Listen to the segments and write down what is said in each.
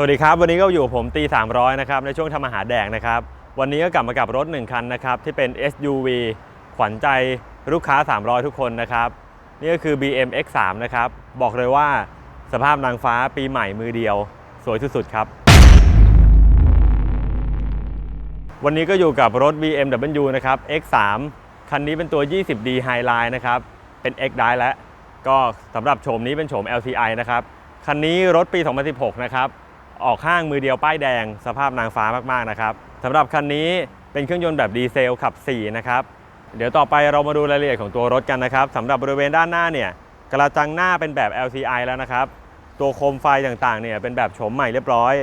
สวัสดีครับ วันนี้ก็อยู่ผมตี 300 นะครับ ในช่วงทำอาหารแดกนะครับ วันนี้ก็กลับมากับรถ 1 คันนะครับ ที่เป็น SUV ขวัญใจลูกค้า 300 ทุกคนนะครับ นี่ก็คือ BM X3 นะครับ บอกเลยว่าสภาพนางฟ้าปีใหม่มือเดียว สวยสุดๆครับ วันนี้ก็อยู่กับรถ BMW นะครับ X3 คันนี้เป็นตัว 20D Highline นะครับ เป็น X d i แล้วก็สำหรับโฉมนี้เป็นโฉม LCI นะครับ คันนี้รถปี 2016 นะครับ ออกห้างมือเดียวป้ายแดง สภาพนางฟ้ามากๆนะครับสำหรับคันนี้เป็นเครื่องยนต์แบบดีเซลขับ 4 นะครับ เดี๋ยวต่อไปเรามาดูรายละเอียดของตัวรถกันนะครับสำหรับบริเวณด้านหน้าเนี่ยกระจังหน้าเป็นแบบ LCI แล้วนะครับ ตัวโคมไฟต่างๆเนี่ยเป็นแบบโฉมใหม่เรียบร้อย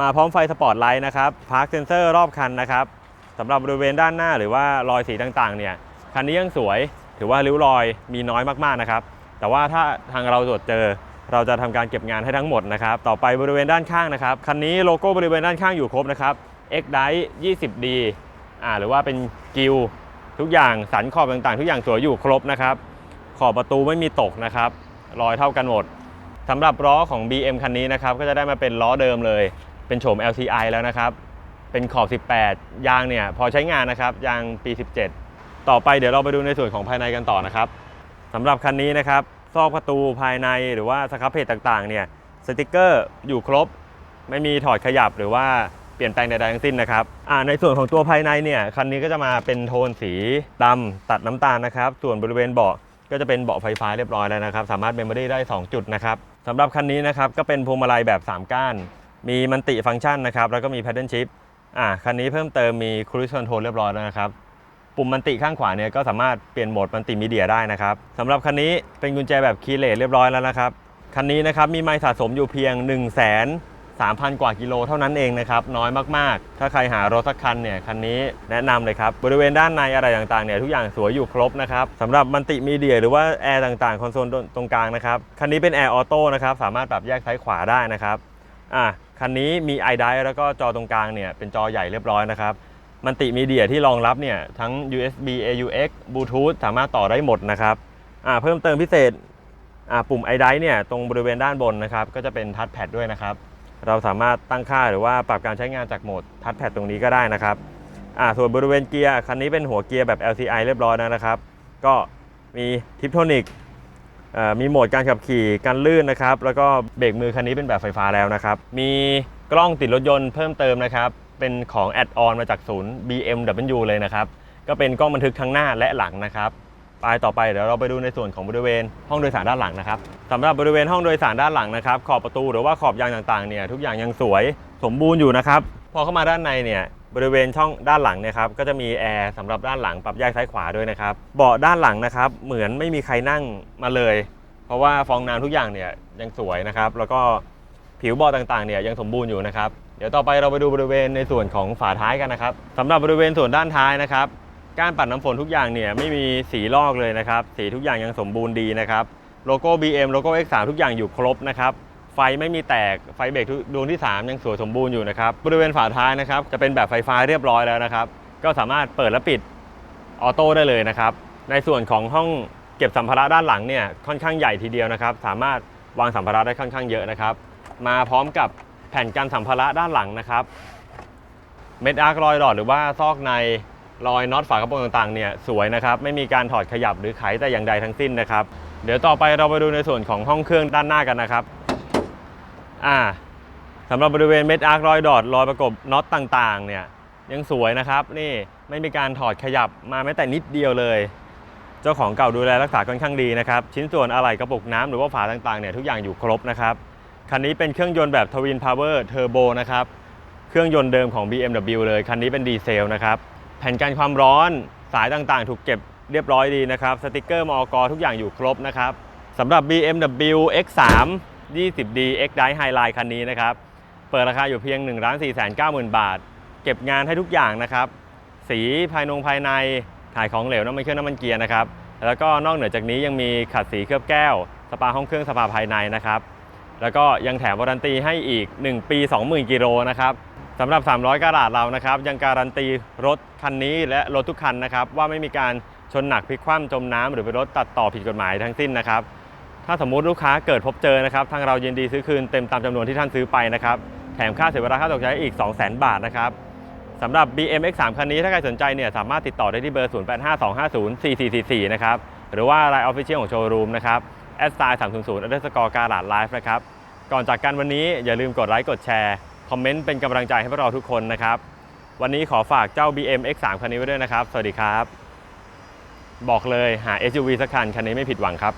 มาพร้อมไฟสปอตไลท์นะครับพาร์คเซนเซอร์รอบคันนะครับสำหรับบริเวณด้านหน้าหรือว่ารอยสีต่างๆเนี่ยคันนี้ยังสวย ถือว่าริ้วรอยมีน้อยมากๆนะครับ แต่ว่าถ้าทางเราตรวจเจอ เราจะทำการเก็บงานให้ทั้งหมดนะครับ ต่อไปบริเวณด้านข้างนะครับ คันนี้โลโก้บริเวณด้านข้างอยู่ครบนะครับ X d i 20D อ่าหรือว่าเป็นกิลทุกอย่างสันขอบต่างๆ ทุกอย่างสวยอยู่ครบนะครับ ขอบประตูไม่มีตกนะครับ รอยเท่ากันหมดสำหรับล้อของ BM คันนี้นะครับ ก็จะได้มาเป็นล้อเดิมเลย เป็นโฉม LCI แล้วนะครับ เป็นขอบ 18 ยางเนี่ยพอใช้งานนะครับ ยางปี 17 ต่อไปเดี๋ยวเราไปดูในส่วนของภายในกันต่อนะครับสำหรับคันนี้นะครับ ซอกประตูภายในหรือว่าสครับเพจต่างๆเนี่ยสติกเกอร์อยู่ครบ ไม่มีถอดขยับหรือว่าเปลี่ยนแปลงใดๆทั้งสิ้นนะครับอ่าในส่วนของตัวภายในเนี่ยคันนี้ก็จะมาเป็นโทนสีดำตัดน้ำตาลนะครับ ส่วนบริเวณเบาะก็จะเป็นเบาะไฟฟ้าเรียบร้อยแล้วนะครับ สามารถเมมโมรี่ได้ 2 จุดนะครับสำหรับคันนี้นะครับก็เป็นพวงมาลัยแบบ 3 ก้าน มีมันติฟังก์ชันนะครับแล้วก็มี paddle shift อ่าคันนี้เพิ่มเติมมี cruise control เรียบร้อยแล้วนะครับ ปุ่มมันติข้างขวาเนี่ยก็สามารถเปลี่ยนโหมดมันติมีเดียได้นะครับสำหรับคันนี้เป็นกุญแจแบบคีย์เลสเรียบร้อยแล้วนะครับคันนี้นะครับมีไมล์สะสมอยู่เพียง1 3 0 0 0 0 กว่ากิโลเท่านั้นเองนะครับ น้อยมากๆ ถ้าใครหารถสักคันเนี่ย คันนี้แนะนำเลยครับ บริเวณด้านในอะไรต่างๆเนี่ย ทุกอย่างสวยอยู่ครบนะครับสำหรับมันติมีเดียหรือว่าแอร์ต่างๆ คอนโซลตรงกลางนะครับ คันนี้เป็นแอร์ออโต้นะครับ สามารถปรับแยกซ้ายขวาได้นะครับอะคันนี้มีไอไดแล้วก็จอตรงกลางเนี่ย เป็นจอใหญ่เรียบร้อยนะครับ มันติมีเดียที่รองรับเนี่ยทั้ง USB AUX Bluetooth สามารถต่อได้หมดนะครับเพิ่มเติมพิเศษปุ่ม i d i เนี่ยตรงบริเวณด้านบนนะครับก็จะเป็นทัชแพดด้วยนะครับเราสามารถตั้งค่าหรือว่าปรับการใช้งานจากโหมดทัชแพดตรงนี้ก็ได้นะครับส่วนบริเวณเกียร์คันนี้เป็นหัวเกียร์แบบ LCI เรียบร้อยแล้วนะครับ ก็มีทิปโทนิกมีโหมดการขับขี่กันลื่นนะครับ แล้วก็เบรกมือคันนี้เป็นแบบไฟฟ้าแล้วนะครับ มีกล้องติดรถยนต์เพิ่มเติมนะครับ เป็นของแอดออนมาจากศูนย์ BMW เลยนะครับ ก็เป็นกล้องบันทึกทั้งหน้าและหลังนะครับไปต่อไปเดี๋ยวเราไปดูในส่วนของบริเวณห้องโดยสารด้านหลังนะครับสำหรับบริเวณห้องโดยสารด้านหลังนะครับ ขอบประตูหรือว่าขอบยางต่างๆเนี่ยทุกอย่างยังสวยสมบูรณ์อยู่นะครับพอเข้ามาด้านในเนี่ยบริเวณช่องด้านหลังเนี่ยครับก็จะมีแอร์สำหรับด้านหลังปรับแยกซ้ายขวาด้วยนะครับเบาะด้านหลังนะครับ เหมือนไม่มีใครนั่งมาเลย เพราะว่าฟองน้ำทุกอย่างเนี่ยยังสวยนะครับ แล้วก็ ผิวบาะต่างๆเนี่ยยังสมบูรณ์อยู่นะครับ เดี๋ยวต่อไปเราไปดูบริเวณในส่วนของฝาท้ายกันนะครับสำหรับบริเวณส่วนด้านท้ายนะครับการปัดน้ำฝนทุกอย่างเนี่ยไม่มีสีลอกเลยนะครับ สีทุกอย่างยังสมบูรณ์ดีนะครับโลโก้ BM โลโก้ X3 ทุกอย่างอยู่ครบนะครับไฟไม่มีแตกไฟเบรกทุกดวงที่ 3 ยังสวยสมบูรณ์อยู่นะครับบริเวณฝาท้ายนะครับจะเป็นแบบไฟฟ้าเรียบร้อยแล้วนะครับก็สามารถเปิดและปิดออโต้ได้เลยนะครับในส่วนของห้องเก็บสัมภาระด้านหลังเนี่ยค่อนข้างใหญ่ทีเดียวนะครับ สามารถวางสัมภาระได้ค่อนข้างเยอะนะครับ มาพร้อมกับแผ่นกันสัมภาระด้านหลังนะครับ เม็ดอาร์ครอยดอดหรือว่าซอกในรอยน็อตฝากระโปรงต่างๆเนี่ยสวยนะครับไม่มีการถอดขยับหรือไขแต่อย่างใดทั้งสิ้นนะครับ เดี๋ยวต่อไปเราไปดูในส่วนของห้องเครื่องด้านหน้ากันนะครับอ่าสำหรับบริเวณเม็ดอาร์ครอยดอดรอยประกบน็อตต่างๆเนี่ยยังสวยนะครับ นี่ไม่มีการถอดขยับมาแม้แต่นิดเดียวเลย เจ้าของเก่าดูแลรักษาค่อนข้างดีนะครับ ชิ้นส่วนอะไหล่กระปุกน้ำหรือว่าฝาต่างๆเนี่ยทุกอย่างอยู่ครบนะครับ คันนี้เป็นเครื่องยนต์แบบทวินพาวเวอร์เทอร์โบนะครับ เครื่องยนต์เดิมของ BMW เลย คันนี้เป็นดีเซลนะครับ แผ่นกันความร้อนสายต่างๆ ถูกเก็บเรียบร้อยดีนะครับ สติกเกอร์มอกทุกอย่างอยู่ครบนะครับสำหรับ BMW X3 20D X Drive Highline คันนี้นะครับ เปิดราคาอยู่เพียง 1 4 9 0 0 0 0บาท เก็บงานให้ทุกอย่างนะครับ สีภายนงภายใน ถ่ายของเหลวน้ำมันเครื่องน้ำมันเกียร์นะครับ แล้วก็นอกเหนือจากนี้ยังมีขัดสีเคลือบแก้ว สปาห้องเครื่องสปาภายในนะครับ แล้วก็ยังแถมวารันตีให้อีก 1 ปี 20,000 กิโลนะครับสำหรับ 300กะรัตเรานะครับ ยังการันตีรถคันนี้และรถทุกคันนะครับ ว่าไม่มีการชนหนักพลิกคว่ำจมน้ำหรือเป็นรถตัดต่อผิดกฎหมายทั้งสิ้นนะครับ ถ้าสมมุติลูกค้าเกิดพบเจอนะครับ ทางเรายินดีซื้อคืนเต็มตามจำนวนที่ท่านซื้อไปนะครับ แถมค่าเสียเวลาค่าตกใช้อีก 200,000 บาทนะครับสำหรับ BM X3 คันนี้ถ้าใครสนใจเนี่ยสามารถติดต่อได้ที่เบอร์ 0852504444 นะครับ หรือว่า Line Official ของโชว์รูมนะครับ แอดไซน์300 underscore การาดไลฟ์นะครับ ก่อนจากกันวันนี้อย่าลืมกดไลค์กดแชร์ คอมเมนต์เป็นกำลังใจให้พวกเราทุกคนนะครับ วันนี้ขอฝากเจ้า BM X3 คันนี้ไว้ด้วยนะครับ สวัสดีครับ บอกเลยหา SUV สักคันคันนี้ไม่ผิดหวังครับ